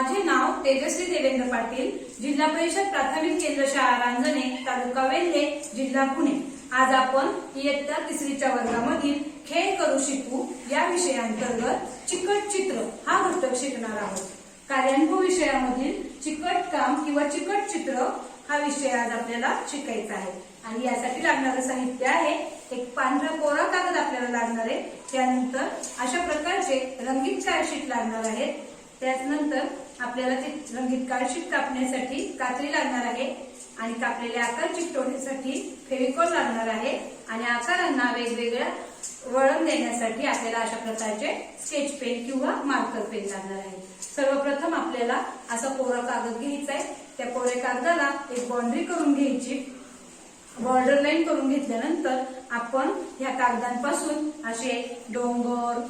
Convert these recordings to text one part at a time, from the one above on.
माझे नाव तेजश्री देवेंद्र पाटील जिल्हा परिषद प्राथमिक केंद्र शाळा रांजणे तालुका वेल्हे जिल्हा पुणे. आज आपण इयत्ता तिसरीच्या वर्गामधील खेळ करू शिकू या विषयांतर्गत चिकट चित्र हा घटक शिकणार आहोत. कार्यानुभव विषयामधील चिकट काम किंवा चिकट चित्र हा विषय आज आपल्याला शिकायचा आहे. आणि यासाठी लागणारं साहित्य आहे एक पांढरा कोरा कागद आपल्याला लागणार आहे. त्यानंतर अशा प्रकारचे रंगीत चार्जशीट लागणार आहेत. त्याचनंतर आपल्याला ते रंगीत काळशीत कापण्यासाठी कात्री लागणार आहे आणि कापलेले आकार चिकटवण्यासाठी फेविकॉल लागणार आहे आणि आकारांना वेगवेगळ्या वळण देण्यासाठी आपल्याला अशा प्रकारचे स्केच पेन किंवा मार्कर पेन लागणार आहे. सर्वप्रथम आपल्याला असा कोरा कागद घ्यायचा आहे. त्या कोऱ्या कागदाला एक बाउंड्री करून घ्यायची. बॉर्डर लाईन करून घेतल्यानंतर आपण ह्या कागदांपासून असे डोंगर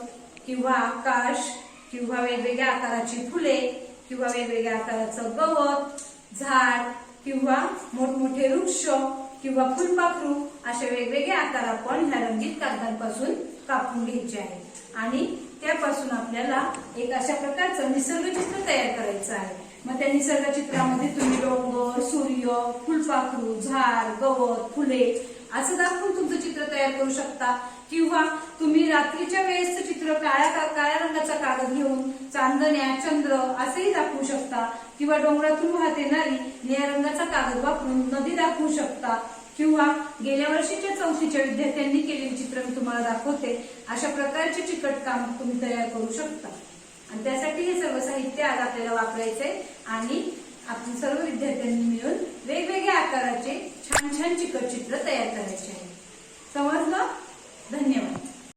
किंवा आकाश किंवा वेगवेगळ्या आकाराची फुले किंवा वेगवेगळ्या आकाराचं गवत झाड किंवा मोठमोठे वृक्ष किंवा फुलपाखरू असे वेगवेगळे आकार आपण ह्या रंगीत कागदांपासून कापून घ्यायचे आहे. आणि त्यापासून आपल्याला एक अशा प्रकारचं निसर्गचित्र तयार करायचं आहे. मग त्या निसर्ग चित्रामध्ये तुम्ही डोंगर सूर्य फुलपाखरू झाड गवत फुले असं दाखवून तुमचं चित्र तयार करू शकता. किंवा तुम्ही रात्रीच्या वेळेसचं चित्र काळ्या काळ्या रंगाचा कागद घेऊन चांदण्या चंद्र असेही दाखवू शकता. किंवा डोंगरातून वाहत येणारी निळ्या रंगाचा कागद वापरून नदी दाखवू शकता. किंवा गेल्या वर्षीच्या चौथीच्या विद्यार्थ्यांनी केलेली चित्र मी तुम्हाला दाखवते. अशा प्रकारचे चिकट काम तुम्ही तयार करू शकता. आणि त्यासाठी हे सर्व साहित्य आज आपल्याला वापरायचंय. आणि आपण सर्व विद्यार्थ्यांनी मिळून छान चिकट चित्र तयार करायचे आहे.